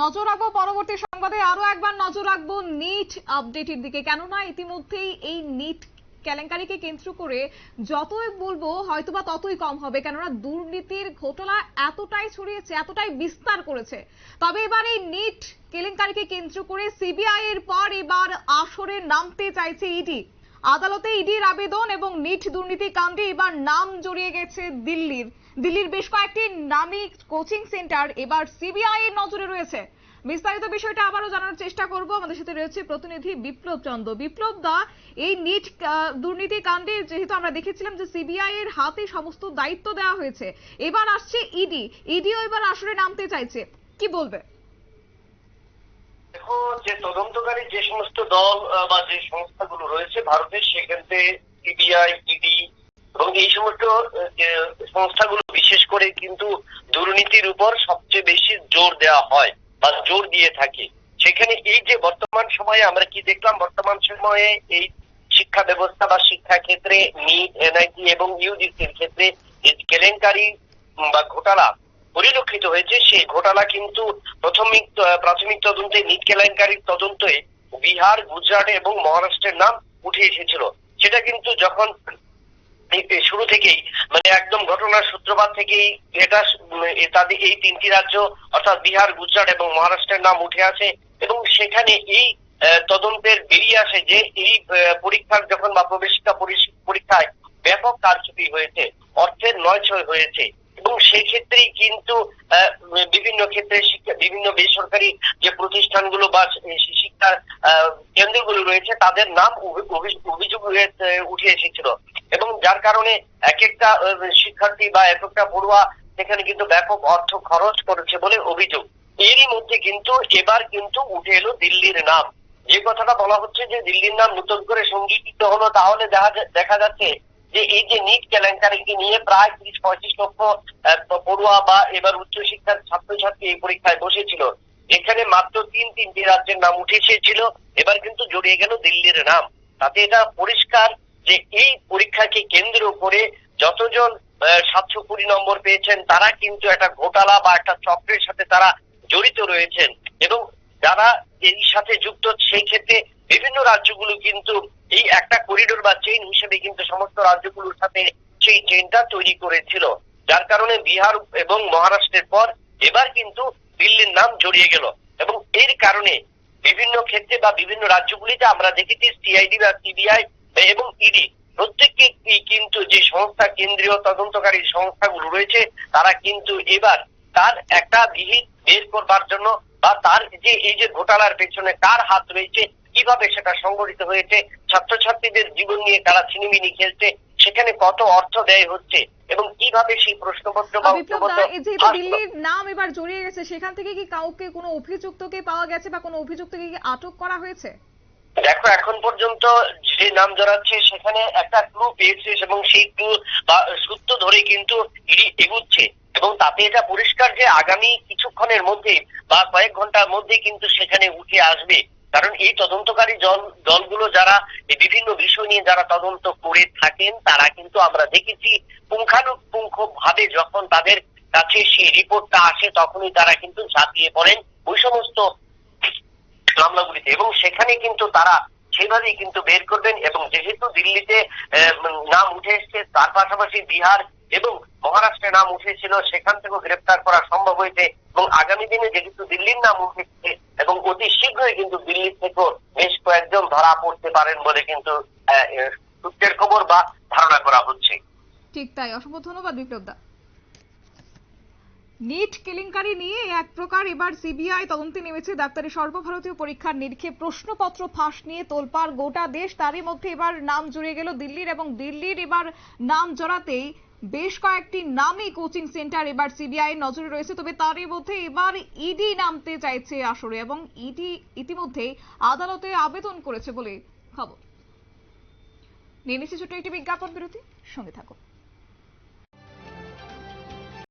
নজর রাখব পরবর্তী সংবাদে আরও একবার নজর রাখব নিট আপডেটের দিকে। কেননা ইতিমধ্যেই এই নিট কেলেঙ্কারিকে কেন্দ্র করে যতই বলব, হয়তোবা ততই কম হবে। কেননা দুর্নীতির ঘটনা এতটাই ছড়িয়েছে, এতটাই বিস্তার করেছে। তবে এবার এই নিট কেলেঙ্কারিকে কেন্দ্র করে সিবিআই এর পর এবার আসরে নামতে চাইছে ইডি আদালতে ইডির আবেদন এবং নিট দুর্নীতি কাণ্ডে এবার নাম জড়িয়ে গেছে দিল্লির। দিল্লির বেশ কয়েকটি নামী কোচিং সেন্টার এবার সিবিআই এর নজরে রয়েছে। বিস্তারিত বিষয়টা আবারও জানার চেষ্টা করব। আমাদের সাথে রয়েছে প্রতিনিধি বিপ্লব চন্দ্র। বিপ্লব দা, এই নিট দুর্নীতি কাণ্ডে যেহেতু আমরা দেখেছিলাম যে সিবিআই এর হাতে সমস্ত দায়িত্ব দেওয়া হয়েছে, এবার আসছে ইডি। ইডিও এবার আসরে নামতে চাইছে। কি বলবে? দেখো, যে তদন্তকারী যে সমস্ত দল বা যে সংস্থাগুলো রয়েছে ভারতের সেক্ষেত্রে সিবিআই, ইডি এবং এই সমস্ত সংস্থাগুলো বিশেষ করে কিন্তু দুর্নীতির উপর সবচেয়ে বেশি জোর দেওয়া হয় বা জোর দিয়ে থাকে। সেখানে এই যে বর্তমান সময়ে আমরা কি দেখলাম? বর্তমান সময়ে এই শিক্ষা ব্যবস্থা বা শিক্ষা ক্ষেত্রে নিট এনআইটি এবং ইউজিসির ক্ষেত্রে যে কেলেঙ্কারি বা ঘোটালা পরিলক্ষিত হয়েছে সেই ঘোটালা কিন্তু প্রাথমিক প্রাথমিক তদন্তে নিট কেলেঙ্কারির তদন্তে বিহার, গুজরাট এবং মহারাষ্ট্রের নাম উঠে এসেছিল। সেটা কিন্তু যখন শুরু থেকেই মানে একদম ঘটনার সূত্রপাত থেকেই এটা তাদের এই তিনটি রাজ্য অর্থাৎ বিহার গুজরাট এবং মহারাষ্ট্রের নাম উঠে আসে এবং সেখানে এই তদন্তের বেরিয়ে আসে যে এই পরীক্ষার যখন বা প্রবেশিকা পরীক্ষায় ব্যাপক কারচুপি হয়েছে অর্থের নয় ছয় হয়েছে এবং সেই ক্ষেত্রেই কিন্তু বিভিন্ন ক্ষেত্রে শিক্ষা বিভিন্ন বেসরকারি যে প্রতিষ্ঠানগুলো বা শি- শিক্ষার আহ, কেন্দ্রগুলো রয়েছে তাদের নাম অভি- অভি- অভিযোগ উঠে এসেছিল। এবং যার কারণে এক একটা শিক্ষার্থী বা এক একটা পড়ুয়া সেখানে কিন্তু ব্যাপক অর্থ খরচ করেছে বলে অভিযোগ। এরই মধ্যে কিন্তু এবার কিন্তু উঠে এলো দিল্লির নাম। যে কথাটা বলা হচ্ছে যে দিল্লির নাম নতুন করে সংগঠিত হলো, তাহলে দেখা যাচ্ছে যে এই যে নিট কেলেঙ্কারিকে নিয়ে প্রায় তিরিশ, পঁয়ত্রিশ লক্ষ পড়ুয়া বা এবার উচ্চশিক্ষার ছাত্রছাত্রী এই পরীক্ষায় বসেছিল। এখানে মাত্র তিন তিনটি রাজ্যের নাম উঠে এসেছিল এবার কিন্তু জড়িয়ে গেল দিল্লির নাম। তাতে এটা পরিষ্কার যে এই পরীক্ষাকে কেন্দ্র করে যতজন সাতশো কুড়ি নম্বর পেয়েছেন, তারা কিন্তু একটা ঘোটালা বা একটা চক্রের সাথে তারা জড়িত রয়েছেন। এবং যারা এর সাথে যুক্ত, সেই ক্ষেত্রে বিভিন্ন রাজ্যগুলো কিন্তু এই একটা করিডোর বা চেইন হিসেবে কিন্তু সমস্ত রাজ্যগুলোর সাথে সেই চেইনটা তৈরি করেছিল। যার কারণে বিহার এবং মহারাষ্ট্রের পর এবার কিন্তু দিল্লির নাম জড়িয়ে গেল। এবং এর কারণে বিভিন্ন ক্ষেত্রে বা বিভিন্ন রাজ্যগুলিতে আমরা দেখেছি সিআইডি বা সিবিআই এবং ইডি প্রত্যেককে কিন্তু যে সংস্থা কেন্দ্রীয় তদন্তকারী সংস্থাগুলো রয়েছে তারা কিন্তু এবার তার একটা বিহিত বের করবার জন্য বা তার যে এই যে ঘোটালার পেছনে কার হাত রয়েছে কীভাবে সেটা সংগঠিত হয়েছে ছাত্রছাত্রীদের জীবন নিয়ে তারা ছিনিমিনি খেলছে সেখানে কত অর্থ ব্যয় হচ্ছে এবং কীভাবে সেই প্রশ্নপত্র বা দিল্লির নাম এবার জড়িয়ে গেছে সেখান থেকে কি কাউকে কোনো অভিযুক্তকে পাওয়া গেছে বা কোনো অভিযুক্তকে কি আটক করা হয়েছে? দেখো, এখন পর্যন্ত যে নাম জড়াচ্ছে সেখানে একটা ক্লু পেয়েছে এবং সেই ক্লু বা সূত্র ধরে কিন্তু ইডি এগুচ্ছে এবং তাতে এটা পরিষ্কার যে আগামী কিছুক্ষণের মধ্যে বা কয়েক ঘণ্টার মধ্যে কিন্তু সেখানে উঠে আসবে। কারণ এই তদন্তকারী দল, দলগুলো যারা বিভিন্ন বিষয় নিয়ে যারা তদন্ত করে থাকেন, তারা কিন্তু আমরা দেখেছি পুঙ্খানুপুঙ্খ ভাবে যখন তাদের কাছে সেই রিপোর্টটা আসে, তখনই তারা কিন্তু ঝাঁপিয়ে পড়েন। ওই সমস্ত মামলাগুলিতে এবং সেখানে কিন্তু তারা সেভাবেই কিন্তু বের করবেন, এবং যেহেতু দিল্লিতে নাম উঠে এসছে, তার পাশাপাশি বিহার এবং মহারাষ্ট্রে নাম উঠেছিল, সেখান থেকেও গ্রেপ্তার করা সম্ভব হয়েছে, এবং আগামী দিনে যেহেতু দিল্লির নাম উঠেছে এবং অতি শীঘ্রই কিন্তু দিল্লি থেকেও বেশ কয়েকজন ধরা পড়তে পারেন বলে কিন্তু সূত্রের খবর বা ধারণা করা হচ্ছে। ঠিক তাই। অসংখ্য ধন্যবাদ বিপ্লব দা। নিট কেলেঙ্কারি নিয়ে এক প্রকার এবার সিবিআই তদন্তে নেমেছে ডাক্তারি সর্বভারতীয় পরীক্ষার নিরীক্ষে প্রশ্নপত্র ফাঁস নিয়ে তোলপাড় গোটা দেশ। তারই মধ্যে এবার নাম জুড়ে গেল দিল্লির এবং দিল্লির এবার নাম জড়াতেই বেশ কয়েকটি নামী কোচিং সেন্টার এবার সিবিআই নজরে রয়েছে। তবে তারই মধ্যে এবার ইডি নামতে চাইছে আসরে এবং ইডি ইতিমধ্যে আদালতে আবেদন করেছে বলে খবর। নিয়ে একটি বিজ্ঞাপন বিরতি। সঙ্গে থাকুন।